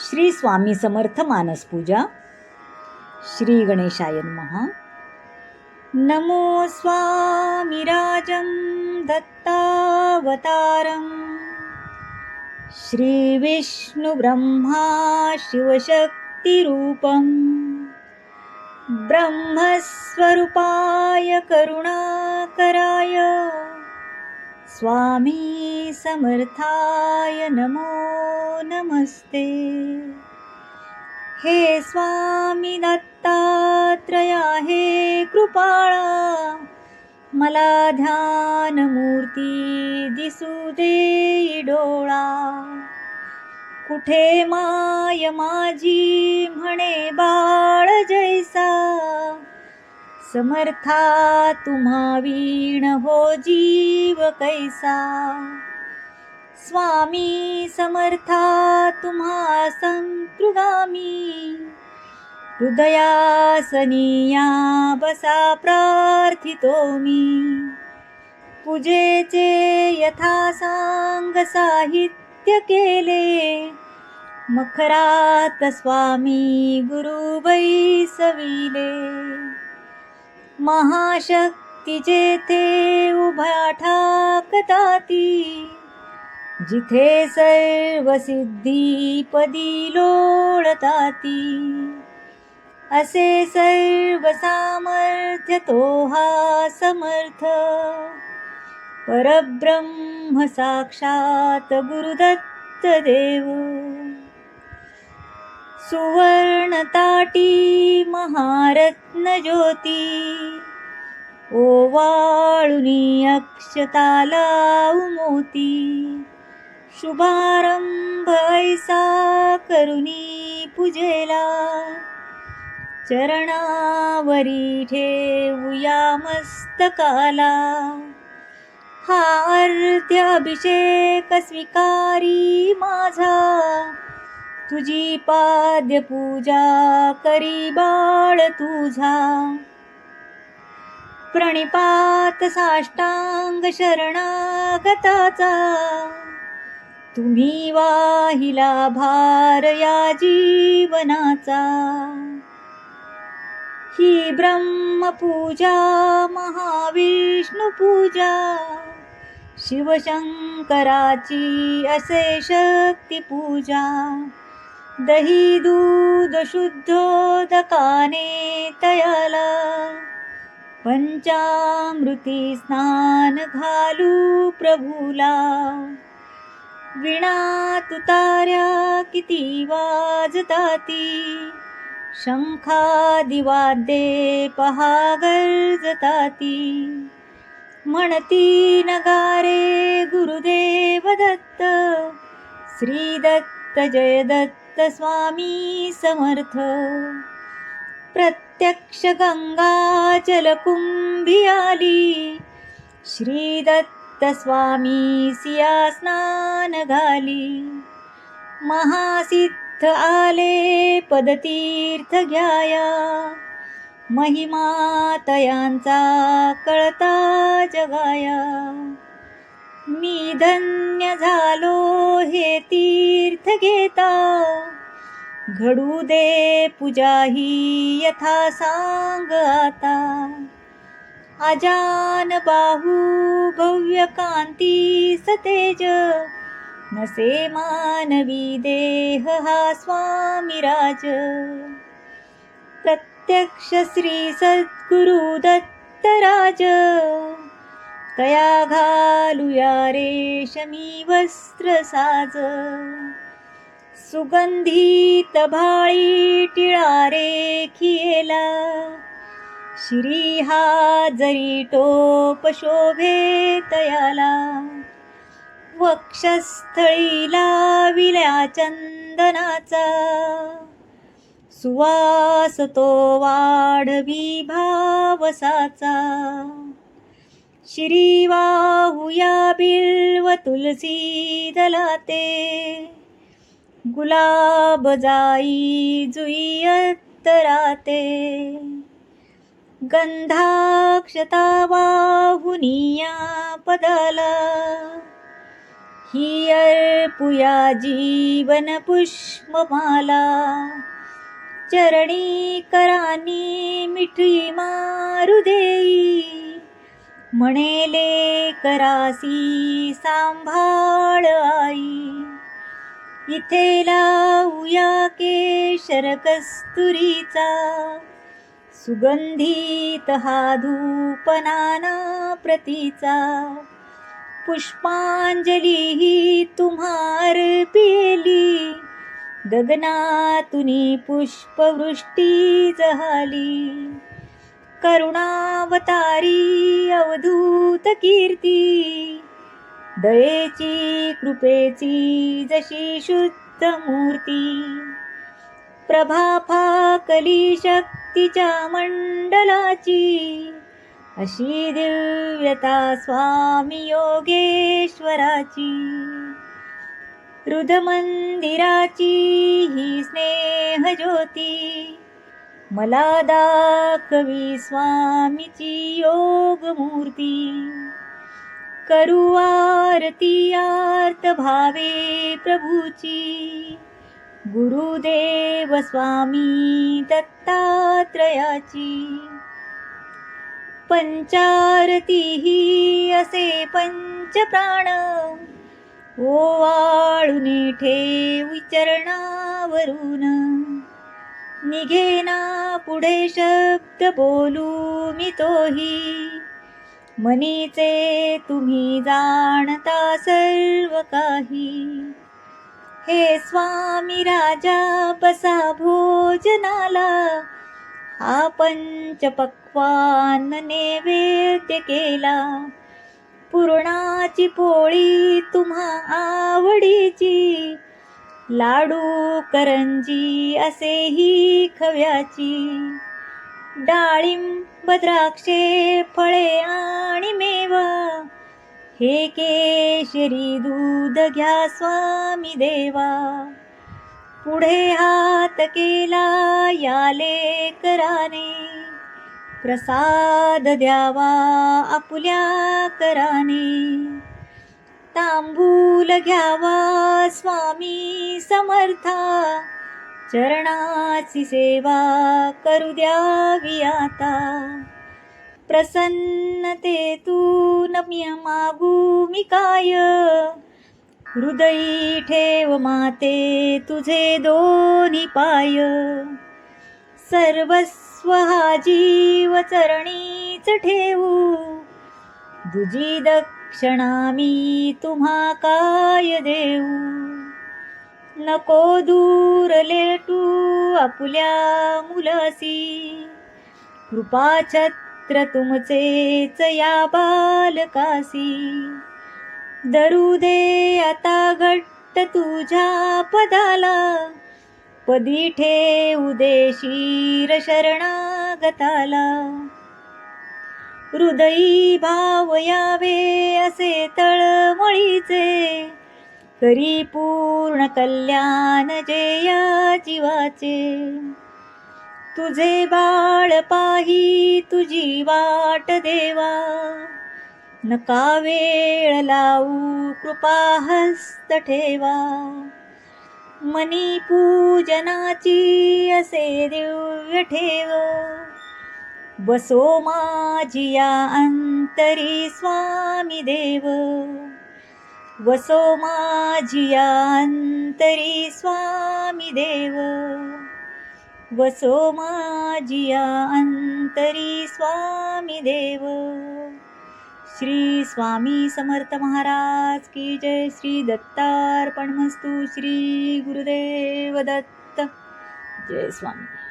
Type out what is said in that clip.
श्री स्वामी समर्थ मानस पूजा श्री गणेशाय महा नमो स्वामिराजं दत्तावतारं. श्रीविष्णुब्रह्मा शिवशक्तिरूपं ब्रह्मस्वरूपाय करुणाकराय. स्वामी समर्थाय नमो नमस्ते. हे स्वामी दत्तात्रया हे कृपाळा मला ध्यानमूर्ती दिसू दे डोळा. कुठे माय माझी म्हणे बा समर्था तुम्हा वीण हो जीव कैसा? स्वामी समर्था तुम्हा संतृगामी हृदयासनीया बसा प्रार्थितो मी पूजेचे यथासांग साहित्य केले। मखरात स्वामी गुरु सविले। महाशक्ती जेथे उभा ठाकताती जिथे सर्व सिद्धी पदी लोळताती असे सर्व सामर्थ्य तो हा समर्थ. परब्रह्म साक्षात गुरुदत्त देव सुवर्ण ताटी महारत्न ज्योती. ओवाळुनी अक्षताला उमोती. शुभारंभ ऐसा करुणी पूजेला. चरणावरी ठेवूया मस्तकाला. हा अर्ध्य अभिषेक स्वीकारी माझा. तुझी पाद्य पूजा करी बाळ तुझा. प्रणिपात साष्टांग शरणागताचा. तुम्ही वाहिला भार या जीवनाचा. ही ब्रह्मपूजा महाविष्णुपूजा शिवशंकराची असे शक्ती पूजा दही दूध शुद्धोदकाने तयाला. पंचामृती स्नान घालू प्रभूला. विणा तुतार्या किती वाजताती. शंखादिवाद्ये पहा गर्जताती म्हणती नगारे गुरुदेव दत्त. श्री दत्त जय दत्त स्वामी समर्थ. प्रत्यक्ष गंगा जलकुंभी आली. श्री दत्त स्वामी सिया स्नान घाली. महासिद्ध आले पदतीर्थ घ्याया. महिमा तयांचा कळता जगाया. मी धन्य झालो हे तीर्थ घेता घडू दे पूजा ही यथा सांग आता अजान बाहू भव्य कांती सतेज। नसे मानवी देह हा स्वामी राज प्रत्यक्ष श्री सद्गुरु दत्तराज कया घालूया रेशमी वस्त्र साज. सुगंधित भाळी टिळा रेखियेला श्री हा जरी टोप शोभे तयाला. वक्षस्थळी लाविल्या चंदनाचा. सुवास तो वाढवी भावसाचा. श्री वाहुया बिल्व तुलसी दलाते गुलाब जाई जुई राते गंधाक्षता वाहुनिया पदाला। ही अर्पुया जीवन पुष्पमाला चरणी करानी मिठी मारुदेई म्हणेले करासी सांभाळ आई. इथे लावूया केशर कस्तुरीचा. सुगंधित हा धूप नाना प्रतीचा. पुष्पांजली ही तुम्हार पेली गगनातुनी पुष्पवृष्टी जहाली. करुणावतारी कीर्ती दयेची कृपेची जशी शुद्ध मूर्ती. प्रभा फाकली शक्तीच्या मंडलाची. अशी दिव्यता स्वामी योगेश्वराची. रुधमंदिराची ही स्नेह ज्योती मला दाखवी स्वामीची योग मूर्ती. करू आरती आर्त भावे प्रभूची. गुरुदेव स्वामी दत्तात्रयाची. पंचारती ही असे पंचप्राण. ओवाळून ठेव चरणावरून. निघेना पुढे शब्द बोलू मी तोही. मनीचे तुम्ही जाणता सर्व काही. हे स्वामी राजा बसा भोजनाला हा पंचपक्वान नैवेद्य केला. पुरणाची पोळी तुम्हा आवडीची लाडू करंजी असेही खव्याची. डाळिंब द्राक्षे फळे आणि मेवा. हे केशरी दूध घ्या स्वामी देवा. पुढे हात केला याले कराने प्रसाद द्यावा आपुल्या कराने. तांबूल घ्यावा स्वामी समर्था. चरणाची सेवा करू द्यावी आता. प्रसन्नते तू नम्य मागू मी काय? हृदयी ठेव माते तुझे दोन्ही पाय. सर्वस्व हा जीव चरणीच ठेवू. दुजी क्षणा मी तुम्हा काय देऊ? नको दूर लेटू आपल्या मुलासी कृपाछत्र तुमचेच या बालकासी दरू दे आता घट्ट तुझ्या पदाला. पदी ठेऊ दे शिर शरणागताला. हृदयी भाव यावे असे तळमळीचे करी पूर्ण कल्याण जे या जीवाचे. तुझे बाळ पाही तुझी वाट देवा. नका वेळ लावू कृपा हस्त ठेवा. मनी पूजनाची असे दिव्य ठेव. बसो माझी अंतरी स्वामी देव. वसो माझी अंतरी स्वामी देव. वसो माझी अंतरी स्वामी देव. श्री स्वामी समर्थ महाराज की जय. श्री दत्तार्पणमस्तु श्री गुरुदेव दत्त. जय स्वामी.